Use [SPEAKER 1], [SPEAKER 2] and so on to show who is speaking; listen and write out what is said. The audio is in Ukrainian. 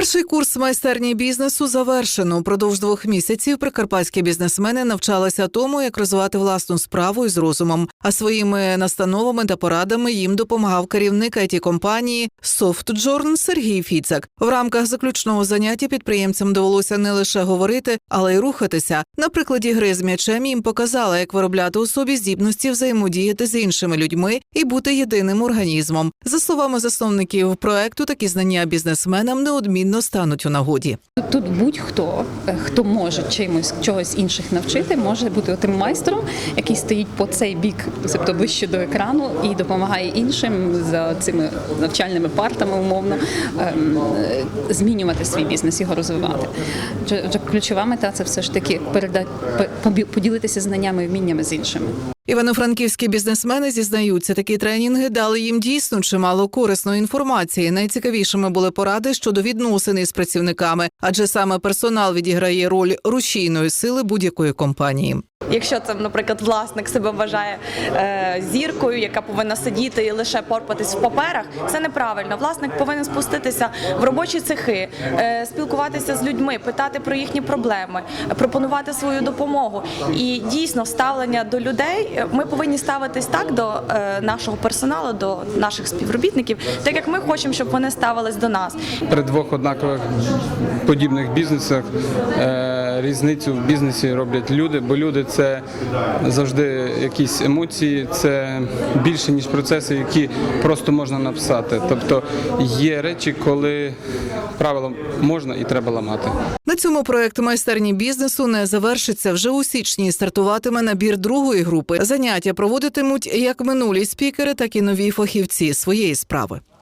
[SPEAKER 1] Перший курс майстерні бізнесу завершено. Упродовж двох місяців прикарпатські бізнесмени навчалися тому, як розвивати власну справу із розумом. А своїми настановами та порадами їм допомагав керівник it компанії SoftJourn Сергій Фіцак. В рамках заключного заняття підприємцям довелося не лише говорити, але й рухатися. На прикладі гри з м'ячем їм показали, як виробляти у собі здібності взаємодіяти з іншими людьми і бути єдиним організмом. За словами засновників проекту, такі знання бізнесменам неодмінно стануть у нагоді.
[SPEAKER 2] Тут будь-хто, е, хто може чимось чогось інших навчити, може бути тим майстром, який стоїть по цей бік, тобто ближче до екрану, і допомагає іншим за цими навчальними партами, умовно ем, е, змінювати свій бізнес, його розвивати. Ключова мета це все ж таки передати поділитися знаннями і вміннями з іншими.
[SPEAKER 1] Івано-франківські бізнесмени зізнаються, такі тренінги дали їм дійсно чимало корисної інформації. Найцікавішими були поради щодо відносин із працівниками, адже саме персонал відіграє роль рушійної сили будь-якої компанії.
[SPEAKER 3] Якщо це, наприклад, власник себе вважає е, зіркою, яка повинна сидіти і лише порпатись в паперах, це неправильно. Власник повинен спуститися в робочі цехи, е, спілкуватися з людьми, питати про їхні проблеми, пропонувати свою допомогу. І дійсно ставлення до людей е, ми повинні ставитись так до е, нашого персоналу, до наших співробітників, так як ми хочемо, щоб вони ставились до нас.
[SPEAKER 4] При двох однакових подібних бізнесах е, різницю в бізнесі роблять люди, бо люди це завжди якісь емоції, це більше ніж процеси, які просто можна написати. Тобто є речі, коли правила можна і треба ламати.
[SPEAKER 1] На цьому проект майстерні бізнесу не завершиться. Вже у січні стартуватиме набір другої групи. Заняття проводитимуть як минулі спікери, так і нові фахівці своєї справи.